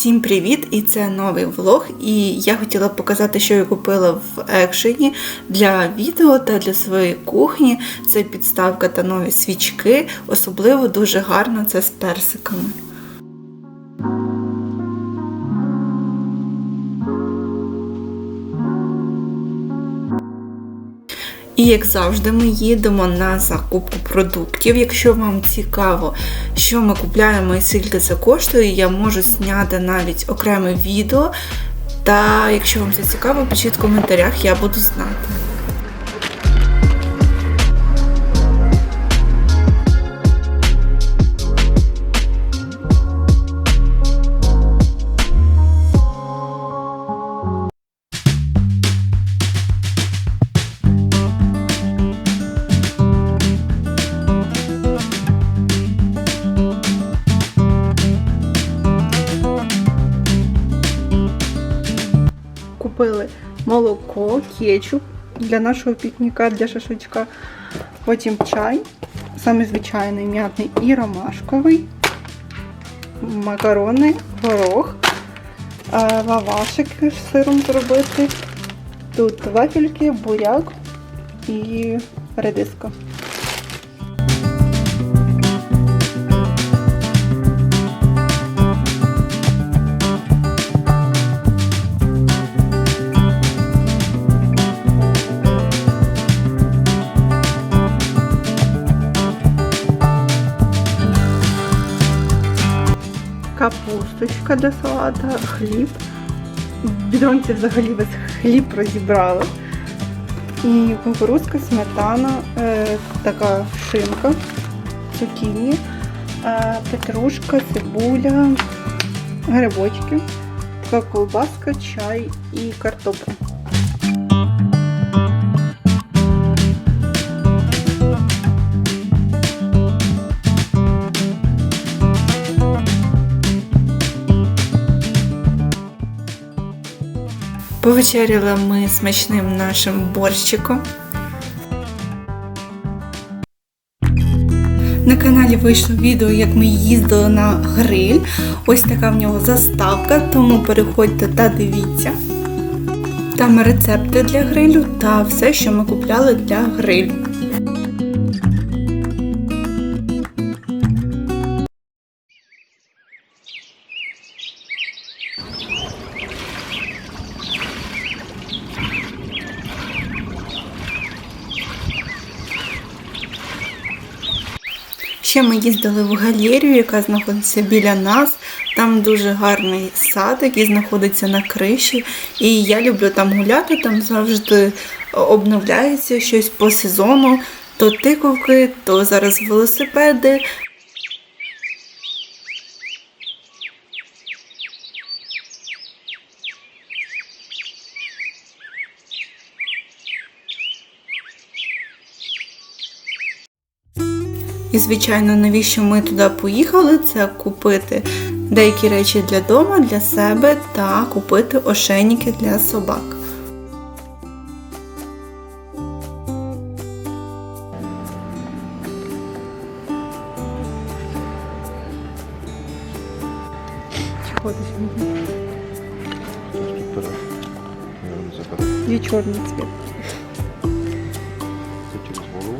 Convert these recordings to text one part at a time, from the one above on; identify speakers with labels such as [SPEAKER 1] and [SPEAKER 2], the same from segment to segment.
[SPEAKER 1] Всім привіт! І це новий влог. І я хотіла показати, що я купила в екшені для відео та для своєї кухні. Це підставка та нові свічки. Особливо дуже гарно це з персиками. І як завжди, ми їдемо на закупку продуктів. Якщо вам цікаво, що ми купляємо і скільки це коштує, я можу зняти навіть окреме відео. Та якщо вам це цікаво, пишіть в коментарях, я буду знати. Купили молоко, кетчуп для нашого пікніка, для шашличка. Потім чай, саме звичайний м'ятний і ромашковий, макарони, горох, е, лавашики з сиром зробити. Тут вафельки, буряк і редиска. Капусточка для салата, хліб. В бідронці взагалі весь хліб розібрали. І кукурузка, сметана, е, така шинка, цукіні, е, петрушка, цибуля, грибочки, така колбаска, чай і картопля. Повечеряли ми смачним нашим борщиком. На каналі вийшло відео, як ми їздили на гриль. Ось така в нього заставка, тому переходьте та дивіться. Там рецепти для грилю та все, що ми купляли для грилю. Ще ми їздили в галерію, яка знаходиться біля нас. Там дуже гарний сад, який знаходиться на криші. І я люблю там гуляти, там завжди обновляється щось по сезону. То тиковки, то зараз велосипеди. Звичайно, навіщо ми туди поїхали, це купити деякі речі для дому, для себе та купити ошейники для собак. Є чорний цвіт.
[SPEAKER 2] Це через голову.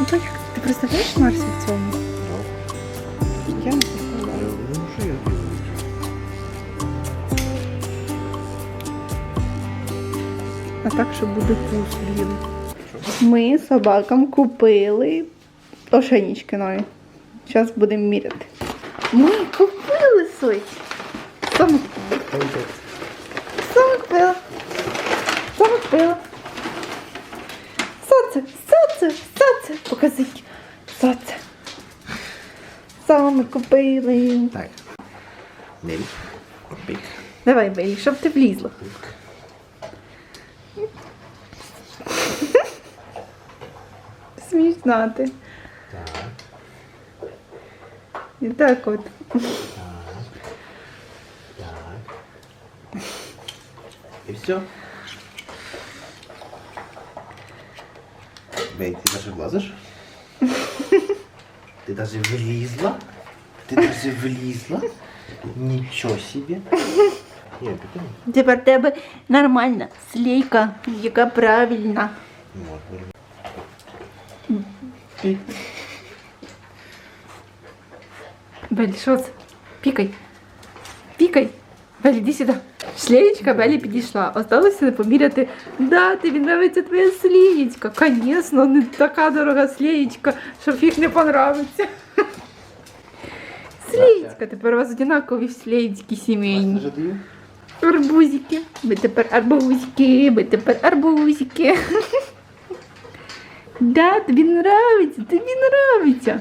[SPEAKER 1] Ну так, представляєш Марсі в цьому? Я не представляю.
[SPEAKER 2] Ну, що я?
[SPEAKER 1] А так, що буде пуш білий. Ми собакам купили ошейнички нові. Зараз будемо міряти. Ми купили суть. Саме купила. Саме купила. Саме купила. Що це? Що це? Що це? Саме купили.
[SPEAKER 2] Так. Нель. Опік.
[SPEAKER 1] Давай, Белі, щоб ти влізла. Смішна ти.
[SPEAKER 2] Так.
[SPEAKER 1] І так от.
[SPEAKER 2] Так. І все. Бей, ти даже влазиш? Ти даже влізла? Ти даже влізла? Ничего себе. Не, прикольно.
[SPEAKER 1] Тепер в тебе нормальна слійка, яка правильна.
[SPEAKER 2] Вот, берем.
[SPEAKER 1] Белі, що це? Пікай. Пікай. Белі, іди сюди. Шлеєчка Белі підійшла. Осталося поміряти. Да, тобі нравиться твоя слієчка. Звісно, не така дорога слієчка, що фіг не понравиться. Слієчка, тепер у вас однакові слієчки сімейні. Арбузики. Ми тепер арбузики, ми тепер арбузики. Да, тобі нравиться, тобі нравиться.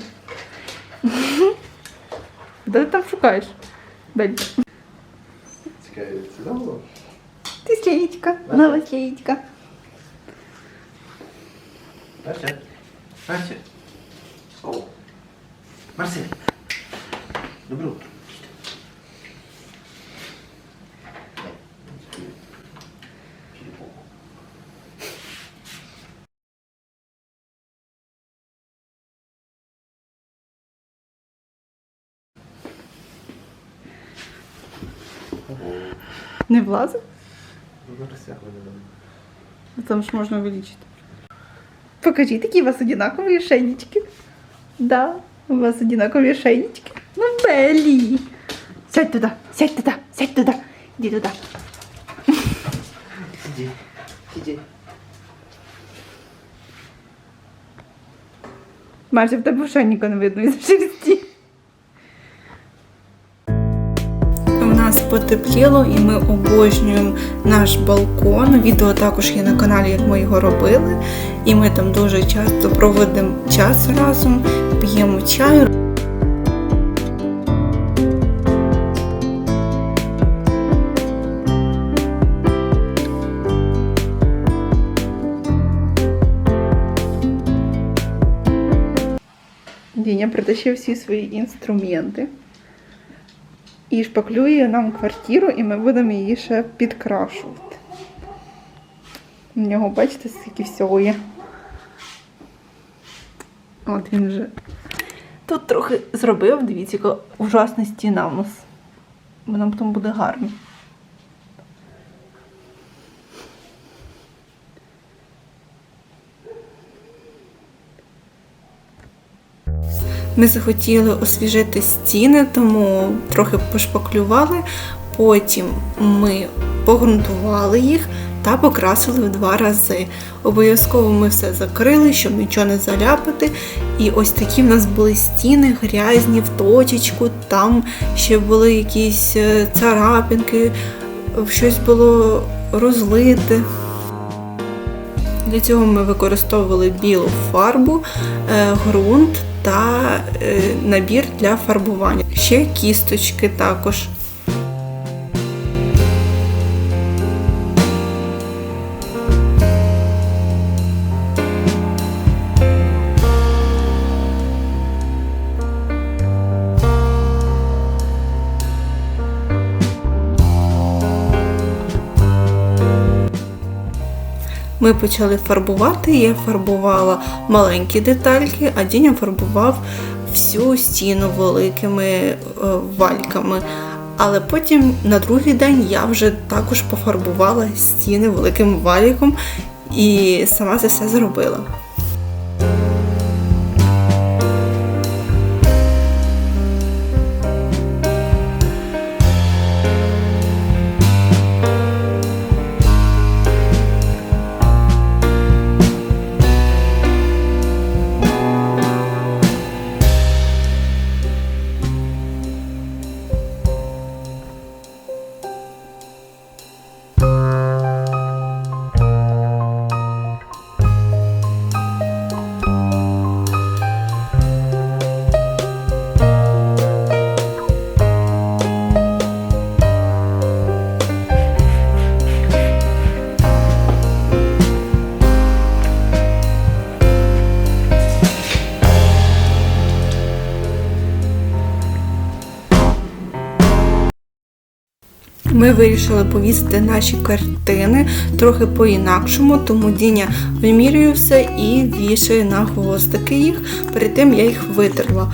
[SPEAKER 1] Де ти там шукаєш? Бель.
[SPEAKER 2] Было?
[SPEAKER 1] Ти слеєчка, нова слеєчка.
[SPEAKER 2] Марся. Марся. О. Марсель. Доброе утро.
[SPEAKER 1] Не влазить?
[SPEAKER 2] Ну, рассяхло недавно.
[SPEAKER 1] Там ж можна увеличити. Покажіть, які у вас одинакові шейнички. Да, у вас одинакові шейнички. Ну, Белі. Сядь туди, сядь туди, сядь туди. Іди туди.
[SPEAKER 2] Сиди. Сиди.
[SPEAKER 1] Майже в тебе шейника не видно із шерсті. Нас потепліло і ми обожнюємо наш балкон. Відео також є на каналі, як ми його робили. І ми там дуже часто проводимо час разом, п'ємо чай. Діня притащив всі свої інструменти і шпаклює нам квартиру, і ми будемо її ще підкрашувати. У нього, бачите, скільки всього є. От він вже тут трохи зробив, дивіться, яка ужасна стіна у нас. Вона потім буде гарна. Ми захотіли освіжити стіни, тому трохи пошпаклювали. Потім ми погрунтували їх та покрасили в два рази. Обов'язково ми все закрили, щоб нічого не заляпати. І ось такі в нас були стіни грязні в точечку, там ще були якісь е, царапинки, щось було розлите. Для цього ми використовували білу фарбу, е, ґрунт та е, набір для фарбування. Ще кісточки також. Ми почали фарбувати. Я фарбувала маленькі детальки, а Діня фарбував всю стіну великими е, вальками. Але потім на другий день я вже також пофарбувала стіни великим валіком і сама це все зробила. Ми вирішили повісити наші картини трохи по-інакшому, тому Діня вимірює все і вішає на гвоздики їх. Перед тим я їх витерла.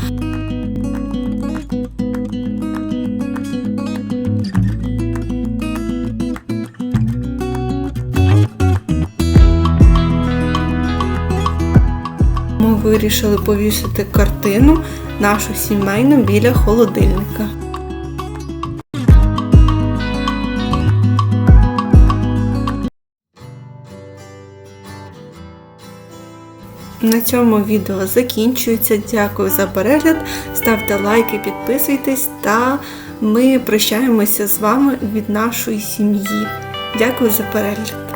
[SPEAKER 1] Ми вирішили повісити картину нашу сімейну біля холодильника. На цьому відео закінчується. Дякую за перегляд. Ставте лайки, підписуйтесь та ми прощаємося з вами від нашої сім'ї. Дякую за перегляд.